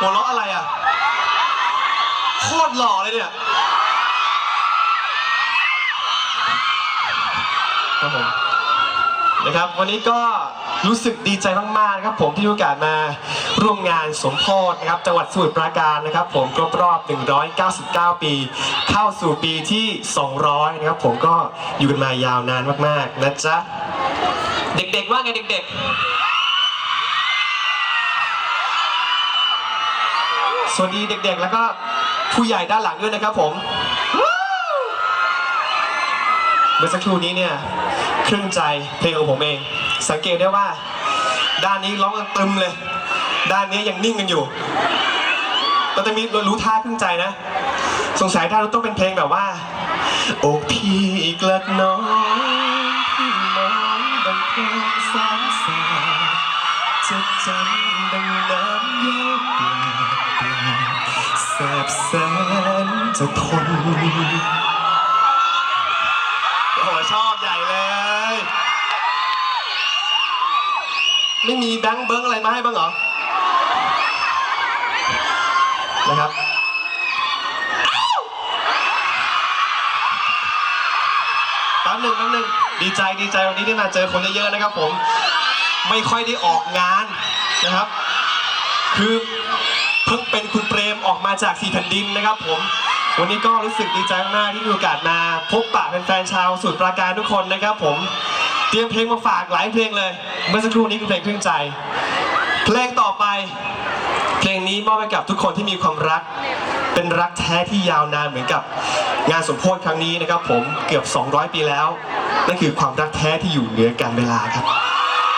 หัวเราะอะไรอะ โคตรหล่อเลยเนี่ยครับผมนะครับ วันนี้ก็รู้สึกดีใจมากๆนะครับ ผมที่มีโอกาสมาร่วมงานสมโพธนะครับ จังหวัดสมุทรปราการนะครับ ผมครบรอบ 199 ปี เข้าสู่ปีที่ 200 นะครับ ผมก็อยู่กันมายาวนานมากๆนะจ๊ะ เด็กๆว่าไงเด็กๆ สวัสดีเด็กๆ แล้วก็ผู้ใหญ่ด้านหลังด้วยนะครับผมเมื่อสักครู่นี้เนี่ยครึ่งใจเพลงของผมเอง สังเกตได้ว่า ด้านนี้ร้องกันตึมเลย ด้านนี้ยังนิ่งกันอยู่เราจะมีรู้ท่าครึ่งใจนะ สงสัยด้านนู้ต้องเป็นเพลงแบบว่า โอ้พี่กลัดน้องพี่น้องดังเพลงสามสาจะจำ แสนจะทนโอ้โหชอบใหญ่เลย ไม่มีแบงค์เบิ้งอะไรมาให้บ้างเหรอ นะครับแป๊บหนึ่งแป๊บหนึ่งดีใจดีใจวันนี้ที่มาเจอคนเยอะๆนะครับผม ไม่ค่อยได้ออกงานนะครับ คือ พิ่งเป็นคุณเปรมออกมาจากสี่แผ่นดินนะครับผม วันนี้ก็รู้สึกดีใจมากที่มีโอกาสมา พบปะแฟนๆชาวสมุทรปราการทุกคนนะครับผม เตรียมเพลงมาฝากหลายเพลงเลย เมื่อสักครู่นี้คือเพลงครึ่งใจ เพลงต่อไป เพลงนี้มอบให้กับทุกคนที่มีความรัก เป็นรักแท้ที่ยาวนานเหมือนกับ งานสมโพธิครั้งนี้นะครับผมเกือบ 200 ปีแล้วนั่นคือความรักแท้ที่อยู่เหนือการเวลาครับ